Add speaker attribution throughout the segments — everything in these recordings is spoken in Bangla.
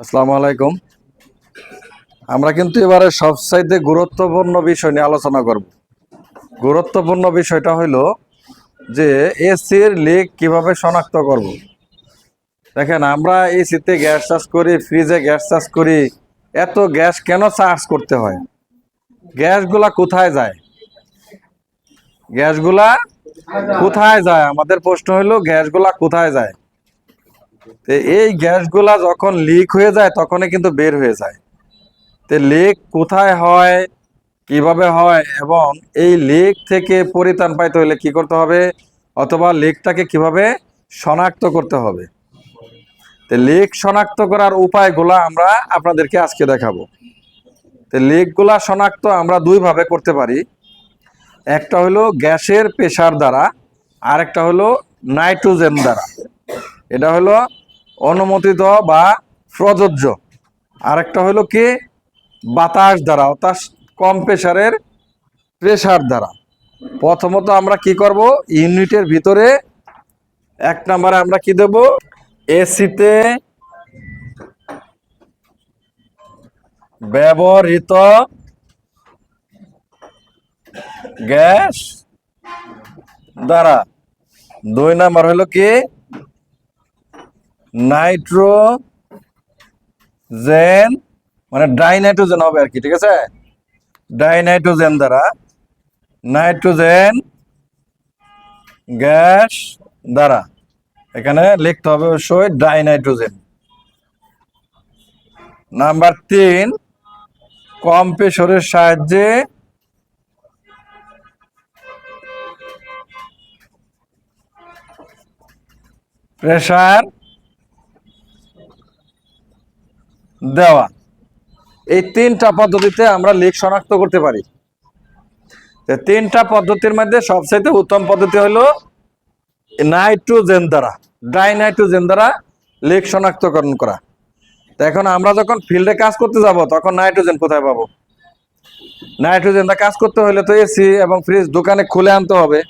Speaker 1: আসসালামু আলাইকুম। আমরা কিন্তু এবারে সবচাইতে গুরুত্বপূর্ণ বিষয় নিয়ে আলোচনা করব। গুরুত্বপূর্ণ বিষয়টা হইল যে এসির লিক কীভাবে শনাক্ত করব। দেখেন, আমরা এসিতে গ্যাস চার্জ করি, ফ্রিজে গ্যাস চার্জ করি, এত গ্যাস কেন চার্জ করতে হয়? গ্যাসগুলা কোথায় যায়? গ্যাসগুলা কোথায় যায়? আমাদের প্রশ্ন হইল, গ্যাসগুলা কোথায় যায়? এই গ্যাসগুলা যখন লিক হয়ে যায়, তখনই কিন্তু বের হয়ে যায়। তো লিক কোথায় হয়, কীভাবে হয় এবং এই লিক থেকে পরিত্রাণ পাইতে হলে কি করতে হবে? অথবা লিকটাকে কীভাবে শনাক্ত করতে হবে? তো লিক শনাক্ত করার উপায়গুলা আমরা আপনাদেরকে আজকে দেখাবো। তো লিকগুলা শনাক্ত আমরা দুইভাবে করতে পারি। একটা হলো গ্যাসের প্রেসার দ্বারা, আরেকটা হলো নাইট্রোজেন দ্বারা। এটা হলো অনুমোদিত বা প্রযোজ্য। আরেকটা হলো কি? বাতাস দ্বারা, অর্থাৎ কম প্রেসারের প্রেসার দ্বারা। প্রথমত আমরা কি করব? ইউনিটের ভিতরে এক নম্বরে আমরা কি দেব? এসিতে ব্যবহৃত গ্যাস দ্বারা। দুই নাম্বার হলো কি? নাইট্রোজেন মানে ডাইনাইট্রোজেন হবে আর কি, ঠিক আছে? ডাইনাইট্রোজেন দ্বারা নাইট্রোজেন গ্যাস দ্বারা এখানে লিখতে হবে অবশ্যই ডাইনাইট্রোজেন নাম্বার তিন কম্প্রেসরের সাহায্যে প্রেসার দেওয়া। এই তিনটা পদ্ধতিতে আমরা লিক শনাক্ত করতে পারি। তিনটা পদ্ধতির মধ্যে সবচাইতে উত্তম পদ্ধতি হলো নাইট্রোজেন দ্বারা ডাইনাইট্রোজেন দ্বারা লিক শনাক্তকরণ করা। এখন আমরা যখন ফিল্ডে কাজ করতে যাব, তখন নাইট্রোজেন কোথায় পাবো? নাইট্রোজেনটা কাজ করতে হলে তো এসি এবং ফ্রিজ দোকানে খুলে আনতে হবে।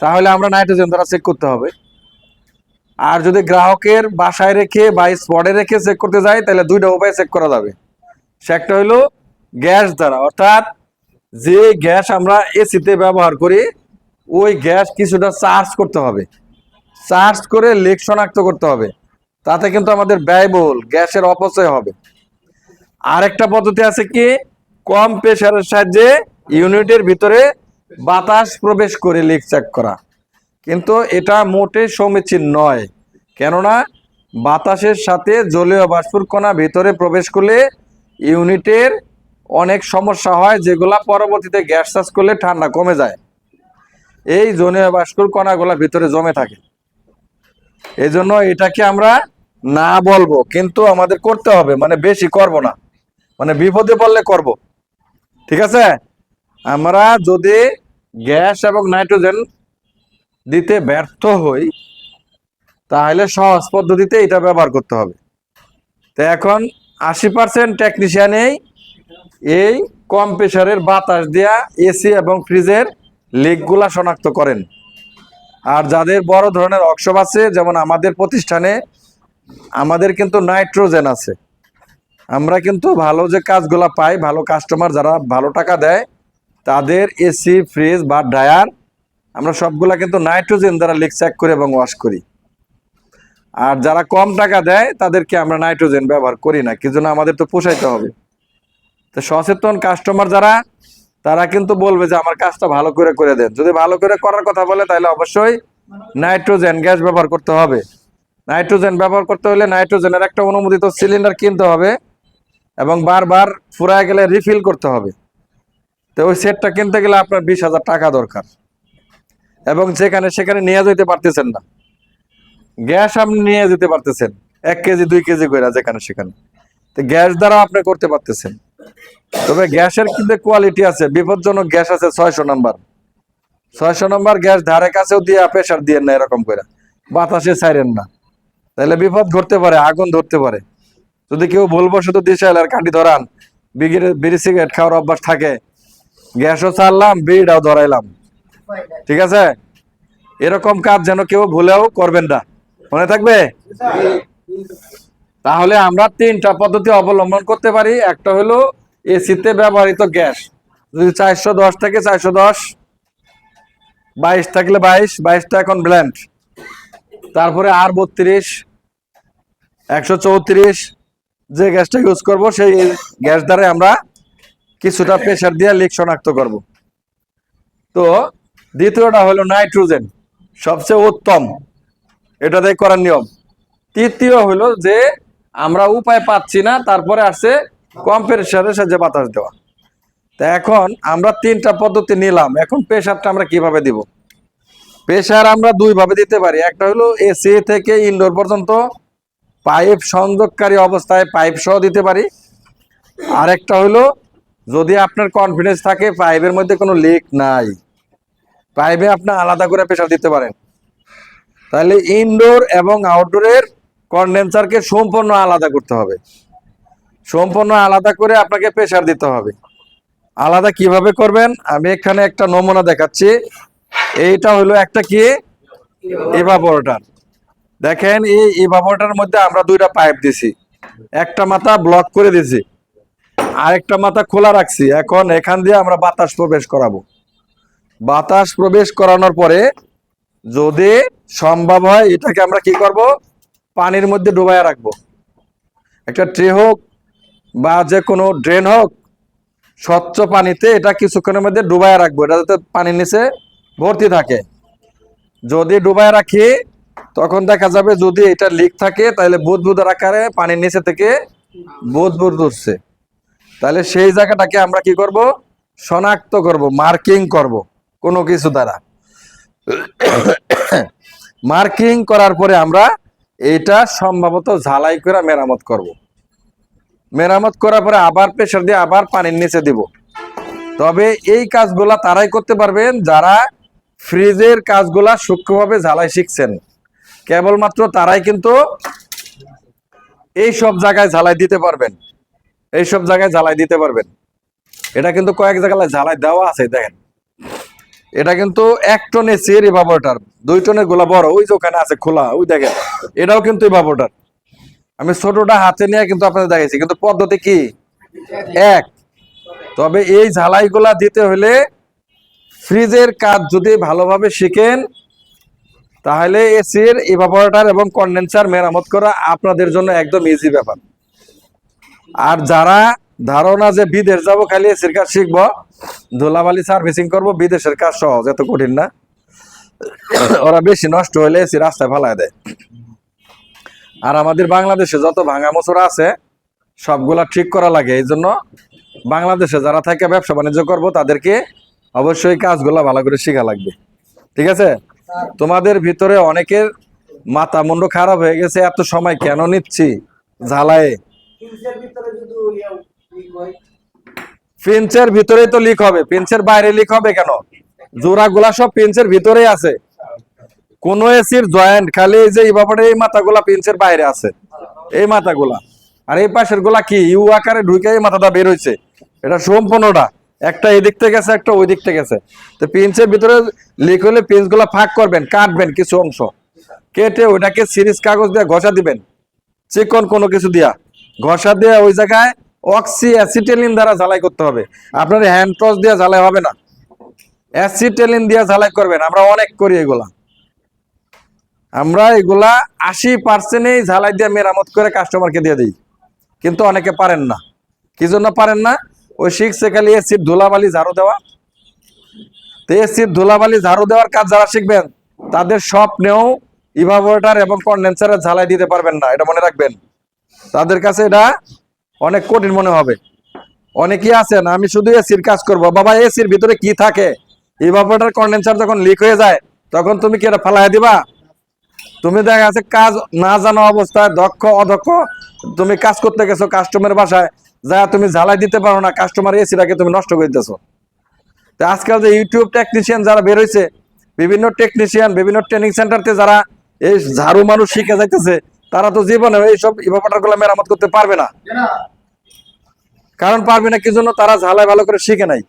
Speaker 1: তাহলে আমরা নাইট্রোজেন দ্বারা চেক করতে হবে। আর যদি গ্রাহকের বাসায় রেখে বা স্পটে রেখে চেক করতে যায় তাহলে দুইটা উপায় চেক করা যাবে। সে একটা হলো গ্যাস দ্বারা। অর্থাৎ যে গ্যাস আমরা এসিতে ব্যবহার করি, ওই গ্যাস কিছুটা চার্জ করতে হবে। চার্জ করে লেক শনাক্ত করতে হবে। তাতে কিন্তু আমাদের ব্যয়বহুল, গ্যাসের অপচয় হবে। আরেকটা পদ্ধতি আছে কি? কম প্রেশারের সাহায্যে ইউনিটের ভিতরে বাতাস প্রবেশ করে লিক চেক করা। কিন্তু এটা মোটে সমীচীন নয়। কেননা বাতাসের সাথে জলীয় বাষ্পর কণা ভিতরে প্রবেশ করলে ইউনিটের অনেক সমস্যা হয়, যেগুলা পরবর্তীতে গ্যাস চার্জ করলে ঠান্ডা কমে যায়। এই জলীয় বাষ্পর কণাগুলা ভিতরে জমে থাকে। এই জন্য এটাকে আমরা না বলব, কিন্তু আমাদের করতে হবে। মানে বেশি করব না। মানে বিপদে পড়লে করব। ঠিক আছে? আমরা যদি গ্যাস এবং নাইট্রোজেন দিতে ব্যর্থ হই, তাহলে সহজ পদ্ধতিতে এটা ব্যবহার করতে হবে। তো এখন আশি পার্সেন্ট টেকনিশিয়ানেই এই কম প্রেশারের বাতাস দেয়া এসি এবং ফ্রিজের লিকগুলা শনাক্ত করেন। আর যাদের বড় ধরনের অক্সব আছে, যেমন আমাদের প্রতিষ্ঠানে, আমাদের কিন্তু নাইট্রোজেন আছে। আমরা কিন্তু ভালো যে কাজগুলা পাই, ভালো কাস্টমার যারা ভালো টাকা দেয়, তাদের এসি, ফ্রিজ বা ড্রায়ার আমরা সবগুলা কিন্তু নাইট্রোজেন দ্বারা লিক চেক করি এবং ওয়াশ করি। আর যারা কম টাকা দেয়, তাদেরকে আমরা নাইট্রোজেন ব্যবহার করি না, কি জন্য আমাদের তো পোষাইতে হবে। তো সচেতন কাস্টমার যারা, তারা কিন্তু বলবে যে, আমার কাজটা ভালো করে করে দেন। যদি ভালো করে করার কথা বলে, তাহলে অবশ্যই নাইট্রোজেন গ্যাস ব্যবহার করতে হবে। নাইট্রোজেন ব্যবহার করতে হলে নাইট্রোজেনের একটা অনুমোদিত সিলিন্ডার কিনতে হবে এবং বারবার ফুরায় গেলে রিফিল করতে হবে। তো ওই সেটটা কিনতে গেলে আপনার বিশ হাজার টাকা দরকার। এবং যেখানে সেখানে নিয়ে যেতে পারতেছেন না। গ্যাস আপনি নিয়ে যেতে পারতেছেন। এক কেজি, দুই কেজি করে যেখানে সেখানে। তো গ্যাস দ্বারা আপনি করতে পারতেছেন। তবে গ্যাসের কিন্তু কোয়ালিটি আছে। বিপজ্জনক গ্যাস আছে ছয়শো নাম্বার। ছয়শো নাম্বার গ্যাস ধারে কাছেও দিয়ে প্রেশার দিয়ে না এরকম করে বাতাসে ছাইরেন না। তাহলে বিপদ ঘটতে পারে, আগুন ধরতে পারে। যদি কেউ ভুলবশত দিশাল আর কাটি ধরান বিড়ি সিগারেট খাওয়ার অভ্যাস থাকে। গ্যাসও ছাড়লাম, বিড়িটাও ধরাইলাম। ঠিক আছে? এরকম কাজ যেন কেউ ভুলেও করবেন না। মনে থাকবে? তাহলে আমরা তিনটা পদ্ধতি অবলম্বন করতে পারি। একটা হলো এসিতে ব্যবহৃত গ্যাস। যদি চারশো দশ থেকে, চারশো দশ। বাইশ থাকলে বাইশ, বাইশটা এখন ব্ল্যান্ড। তারপরে আর বত্রিশ, একশো চৌত্রিশ। যে গ্যাসটা ইউজ করব, সেই গ্যাস দ্বারা আমরা কিছুটা প্রেশার দিয়ে লিক শনাক্ত করব। তো দ্বিতীয়টা হলো নাইট্রোজেন, সবচেয়ে উত্তম। এটা দিয়ে করার নিয়ম। তৃতীয় হলো যে আমরা উপায় পাচ্ছি না, তারপরে আসছে কম্প্রেসারের সাহায্যে বাতাস দেওয়া। তা এখন আমরা তিনটা পদ্ধতি নিলাম, এখন প্রেশারটা আমরা কীভাবে দিব? প্রেশার আমরা দুইভাবে দিতে পারি। একটা হলো এসি থেকে ইনডোর পর্যন্ত পাইপ সংযোগকারী অবস্থায় পাইপ সহ দিতে পারি। আরেকটা হলো যদি আপনার কনফিডেন্স থাকে পাইপের মধ্যে কোনো লিক নাই। পাইপে আপনি আলাদা করে প্রেশার দিতে পারেন। তাহলে ইনডোর এবং আউটডোরের কন্ডেন্সারকে সম্পূর্ণ আলাদা করতে হবে। সম্পূর্ণ আলাদা করে আপনাকে প্রেশার দিতে হবে। আলাদা কীভাবে করবেন? আমি এখানে একটা নমুনা দেখাচ্ছি। এইটা হলো একটা কি? এভাপোরেটর দেখেন, এই এভাপোরেটরের মধ্যে আমরা দুইটা পাইপ দিছি। একটা মাথা ব্লক করে দিছি। আরেকটা মাথা খোলা রাখছি। এখন এখান দিয়ে আমরা বাতাস প্রবেশ করাবো। বাতাস প্রবেশ করানোর পরে যদি সম্ভব হয়, এটাকে আমরা কি করব? পানির মধ্যে ডুবাইয়া রাখব। একটা ট্রে হোক বা যে কোনো ড্রেন হোক, স্বচ্ছ পানিতে এটা কিছুক্ষণের মধ্যে ডুবাইয়া রাখব। এটা যাতে পানির নিচে ভর্তি থাকে। যদি ডুবাইয়া রাখি, তখন দেখা যাবে যদি এটা লিক থাকে, তাহলে বুদবুদের আকারে পানির নিচে থেকে বুদবুদ উঠছে। তাহলে সেই জায়গাটাকে আমরা কি করব? শনাক্ত করব, মার্কিং করব। কোনো কিছু দ্বারা। মার্কিং করার পরে আমরা এটা সম্ভবত ঝালাই করে মেরামত করব। মেরামত করার পরে আবার প্রেশার দিয়ে আবার পানির নিচে দিব। তবে এই কাজগুলা তারাই করতে পারবেন যারা ফ্রিজের কাজগুলা সূক্ষ্মভাবে ঝালাই শিখছেন। কেবলমাত্র তারাই কিন্তু এই সব জায়গায় ঝালাই দিতে পারবেন। এই সব জায়গায় ঝালাই দিতে পারবেন। এটা কিন্তু কয়েক জায়গায় ঝালাই দেওয়া আছে, দেখেন। এটা কিন্তু এক টন এর ইভাপোরেটর দুই টনের গোলা বড় ওই যে ওখানে আছে খোলা, ওই দেখেন, এটাও কিন্তু ইভাপোরেটর আমি ছোটটা হাতে নিয়ে কিন্তু আপনাদের দেখাইছি, কিন্তু পদ্ধতি কি? এক, তবে এই ঝালাইগুলা দিতে হলে ফ্রিজের কাজ যদি ভালোভাবে শিখেন, তাহলে এসির ইভাপোরেটর এবং কন্ডেন্সার মেরামত করা আপনাদের জন্য একদম ইজি ব্যাপার। আর যারা ধারণা যে বিদেশ যাব খালি এসির কাজ শিখব ধুলাবালি সার্ভিসিং করব, বিদেশের কাজ সহজ, এত কঠিন না। ওরা বেশি নষ্ট হলে এসি রাস্তায় ফালায় দেয়। আর আমাদের বাংলাদেশে যত ভাঙা মোচড়া আছে, সবগুলা ঠিক করা লাগে। এই জন্য বাংলাদেশে যারা থাকে ব্যবসা বাণিজ্য করব, তাদেরকে অবশ্যই কাজগুলা ভালো করে শেখা লাগবে। ঠিক আছে? তোমাদের ভিতরে অনেকের মাথা মুন্ড খারাপ হয়ে গেছে, এত সময় কেন নিচ্ছি? ঝালায়ে পিঞ্চের ভিতরেই তো লিক হবে। পিঞ্চের বাইরে লিক হবে কেন? জোড়াগুলা সব পিঞ্চের ভিতরেই আছে। কোন এসির জয়েন্ট খালি এই যে এই ব্যাপারে এই মাথাগুলা পিঞ্চের বাইরে আছে। এই মাথাগুলা। আর এই পাশেরগুলা কি? ইউ আকারে ঢুকে এই মাথাটা বের হইছে। এটা সম্পূর্ণটা। একটা এদিক দিক থেকে গেছে, একটা ওই দিক থেকে গেছে। তো পিঞ্চের ভিতরে লিক হলে পিঞ্চগুলা ফাঁক করবেন, কাটবেন কিছু অংশ। কেটে ওটাকে সিরিজ কাগজ দিয়ে ঘষা দিবেন। চিকন কোনো কিছু দিয়া। ঘষা দিয়ে ওই জায়গায় অক্সি অ্যাসিটেলিন দ্বারা ঝালাই করতে হবে। আপনার হ্যান্ড টস দিয়ে ঝালাই হবে না। অ্যাসিটেলিন দিয়ে ঝালাই করবেন। আমরা অনেক করি এগুলা। আমরা এগুলা আশি পার্সেন্টেই ঝালাই দিয়ে মেরামত করে কাস্টমারকে দিয়ে দিই। কিন্তু অনেকে পারেন না। কি জন্য পারেন না? ওই শিখছে খালি এসির ধুলাবালি ঝাড়ু দেওয়া। তো এসির ধুলাবালি ঝাড়ু দেওয়ার কাজ যারা শিখবেন, তাদের স্বপ্নেও ইভাপোরেটর এবং কন্ডেন্সারের ঝালাই দিতে পারবেন না। এটা মনে রাখবেন। তাদের কাছে এটা অনেক কঠিন মনে হবে। অনেকেই আছেন, আমি শুধু এসির কাজ করব। বাবা, এসির ভিতরে কি থাকে? ইভাপোরেটর কন্ডেন্সার যখন লিক হয়ে যায়, তখন তুমি কি এটা ফালাই দিবা? তুমি দেখা যাচ্ছে কাজ না জানা অবস্থায়, দক্ষ, অদক্ষ, তুমি কাজ করতে গেছো কাস্টমারের বাসায় যা তুমি ঝালাই দিতে পারো না কাস্টমার এসিটাকে তুমি নষ্ট করে দিতেছো। তো আজকাল যে ইউটিউব টেকনিশিয়ান যারা বের হয়েছে বিভিন্ন টেকনিশিয়ান বিভিন্ন ট্রেনিং সেন্টারতে যারা এই ঝাড়ু মানুষ শিখে যাইতেছে, তারা তো জীবনে এইসব ইভাপাটারগুলা মেরামত করতে পারবে না। কারণ পারবে না, কি জন্য? তারা ঝালাই ভালো করে শিখে নাই।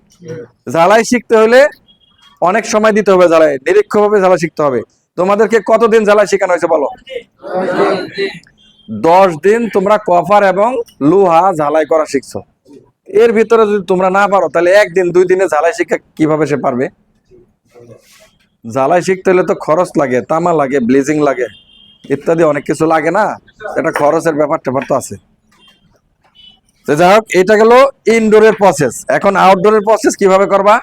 Speaker 1: ঝালাই শিখতে হলে অনেক সময় দিতে হবে ঝালাই, নিরীক্ষভাবে ঝালাই শিখতে হবে। তোমাদেরকে কতদিন ঝালাই শেখানো হয়েছে বলো? দশ দিন তোমরা কপার এবং লোহা ঝালাই করা শিখছো। এর ভিতরে যদি তোমরা না পারো, তাহলে একদিন, দুই দিনে ঝালাই শিক্ষা কীভাবে সে পারবে? ঝালাই শিখতে হলে তো খরচ লাগে, তামা লাগে ব্লিজিং লাগে, ইত্যাদি অনেক কিছু লাগে না। এটা খরচের ব্যাপার ট্যাপার তো আছে। তো যাই হোক, এটা গেল ইনডোরের প্রসেস এখন আউটডোরের প্রসেস কীভাবে করবা?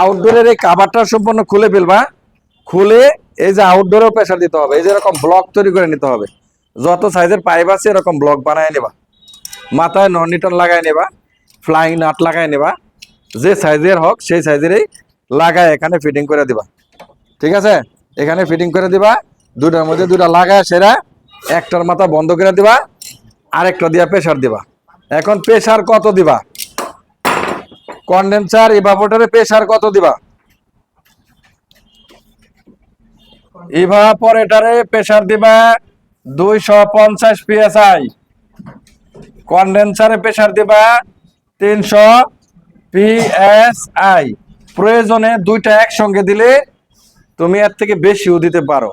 Speaker 1: আউটডোরের এই কাভারটা সম্পূর্ণ খুলে ফেলবা। খুলে এই যে আউটডোরেও প্রেশার দিতে হবে। এই যে এরকম ব্লক তৈরি করে নিতে হবে। যত সাইজের পাইপ আছে, এরকম ব্লক বানায় নেবা। মাথায় নন নিটন লাগায় নেবা। ফ্লাইং নাট লাগায় নেবা। যে সাইজের হোক, সেই সাইজেরই লাগায় এখানে ফিটিং করে দিবা। ঠিক আছে? এখানে ফিটিং করে দিবা। দুটার মধ্যে দুটা লাগায় সেরা। একটার মাথা বন্ধ করে দিবা। আরেকটা দিয়া প্রেশার দিবা। এখন প্রেশার কত দিবা? কন্ডেন্সার ইভাপোটারে প্রেশার কত দিবা? ইভাপোরেটরে প্রেশার দিবা দুইশো পঞ্চাশ পিএসআই কন্ডেন্সারে প্রেশার দিবা তিনশো পিএসআই প্রয়োজনে দুইটা একসঙ্গে দিলে তুমি এর থেকে বেশিও দিতে পারো।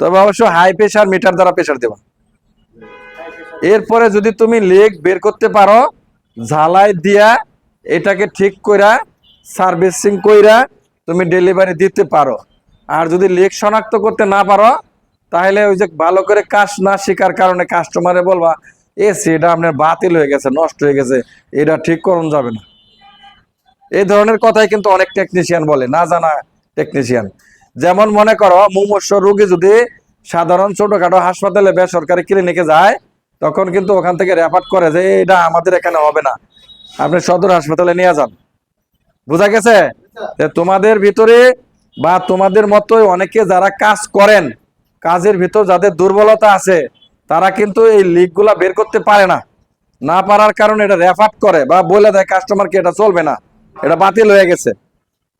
Speaker 1: তবে অবশ্য হাই প্রেশার মিটার দ্বারা প্রেশার দেবা। এরপরে যদি তুমি লেগ বের করতে পারো, ঝালাই দিয়া এটাকে ঠিক কইরা, সার্ভিসিং কইরা তুমি ডেলিভারি দিতে পারো। আর যদি লেগ শনাক্ত করতে না পারো, তাহলে ওই যে ভালো করে কাজ না শেখার কারণে কাস্টমারে বলবা, এ সেটা আপনার বাতিল হয়ে গেছে, নষ্ট হয়ে গেছে, এটা ঠিক করুন, যাবে না। এই ধরনের কথাই কিন্তু অনেক টেকনিশিয়ান বলে, না জানা টেকনিশিয়ান যেমন মনে করো, মুমূর্ষ রোগী যদি সাধারণ ছোটখাটো হাসপাতালে বেসরকারি ক্লিনিকে যায় তখন কিন্তু ওখান থেকে রেফার করে যে এটা আমাদের এখানে হবে না। আপনি সদর হাসপাতালে নিয়ে যান। বোঝা গেছে? তোমাদের ভিতরে বা তোমাদের মতোই অনেকে যারা কাজ করেন, কাজের ভিতর যাদের দুর্বলতা আছে, তারা কিন্তু এই লিকগুলা বের করতে পারে না। না পারার কারণে এটা রেফার করে বা বলে দেয় কাস্টমারকে এটা চলবে না, এটা বাতিল হয়ে গেছে।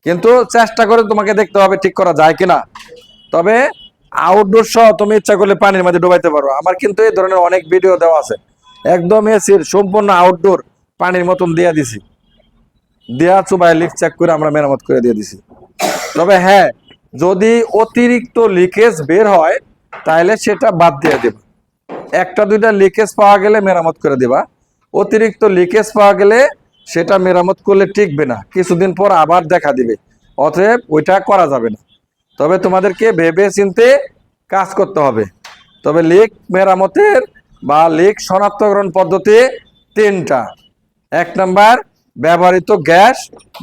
Speaker 1: কিন্তু চেষ্টা করে তোমাকে দেখতে হবে ঠিক করা যায় কিনা। তবে আউটডোর সহ তুমি ইচ্ছা করলে পানির মধ্যে ডুবাইতে পারো। আমার কিন্তু এই ধরনের অনেক ভিডিও দেওয়া আছে। একদম এসির সম্পূর্ণ আউটডোর পানির মতন দিয়ে দিছি। দেয়া চুবাই লিক চেক করে আমরা মেরামত করে দিয়ে দিছি। তবে হ্যাঁ যদি অতিরিক্ত লিকেজ বের হয়, তাহলে সেটা বাদ দিয়ে দেবা। একটা দুইটা লিকেজ পাওয়া গেলে মেরামত করে দিবা। অতিরিক্ত লিকেজ পাওয়া গেলে সেটা মেরামত করলে টিকবে না। কিছুদিন পর আবার দেখা দিবে। অতএব ওইটা করা যাবে না। তবে তোমাদেরকে ভেবে চিনতে কাজ করতে হবে। তবে লিক মেরামতের বা লিক শনাক্তকরণ পদ্ধতি তিনটা। এক নাম্বার, ব্যবহৃত গ্যাস।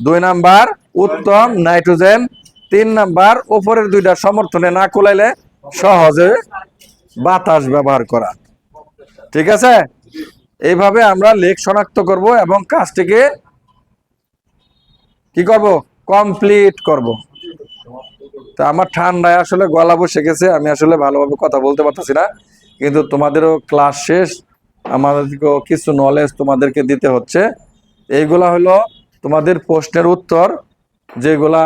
Speaker 1: দুই নাম্বার, উত্তম নাইট্রোজেন। তিন নাম্বার, ওপরের দুইটা সমর্থনে না কুলাইলে সহজে বাতাস ব্যবহার করা। ঠিক আছে? এইভাবে আমরা লেক শনাক্ত করব এবং কাজটিকে কি করব? কমপ্লিট করব। তা আমার ঠান্ডায় আসলে গলা বসে গেছে, আমি আসলে ভালোভাবে কথা বলতে পারতেছি না। কিন্তু তোমাদেরও ক্লাস শেষ, আমাদেরকেও কিছু নলেজ তোমাদেরকে দিতে হচ্ছে। এইগুলা হলো তোমাদের প্রশ্নের উত্তর, যেগুলা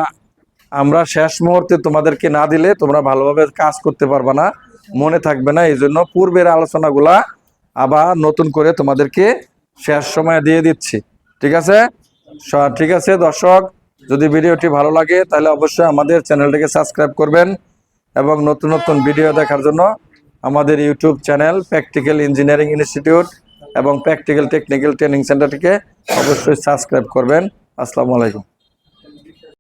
Speaker 1: আমরা শেষ মুহূর্তে তোমাদেরকে না দিলে তোমরা ভালোভাবে কাজ করতে পারবে না, মনে থাকবে না। এই জন্য পূর্বের আলোচনাগুলা আবার নতুন করে তোমাদেরকে শেষ সময় দিয়ে দিচ্ছি। ঠিক আছে? ঠিক আছে, দর্শক। যদি ভিডিওটি ভালো লাগে, তাহলে অবশ্যই আমাদের চ্যানেলটিকে সাবস্ক্রাইব করবেন এবং নতুন নতুন ভিডিও দেখার জন্য আমাদের YouTube channel practical engineering institute এবং প্র্যাকটিক্যাল টেকনিক্যাল ট্রেনিং সেন্টারটিকে অবশ্যই সাবস্ক্রাইব করবেন। আসসালামু আলাইকুম।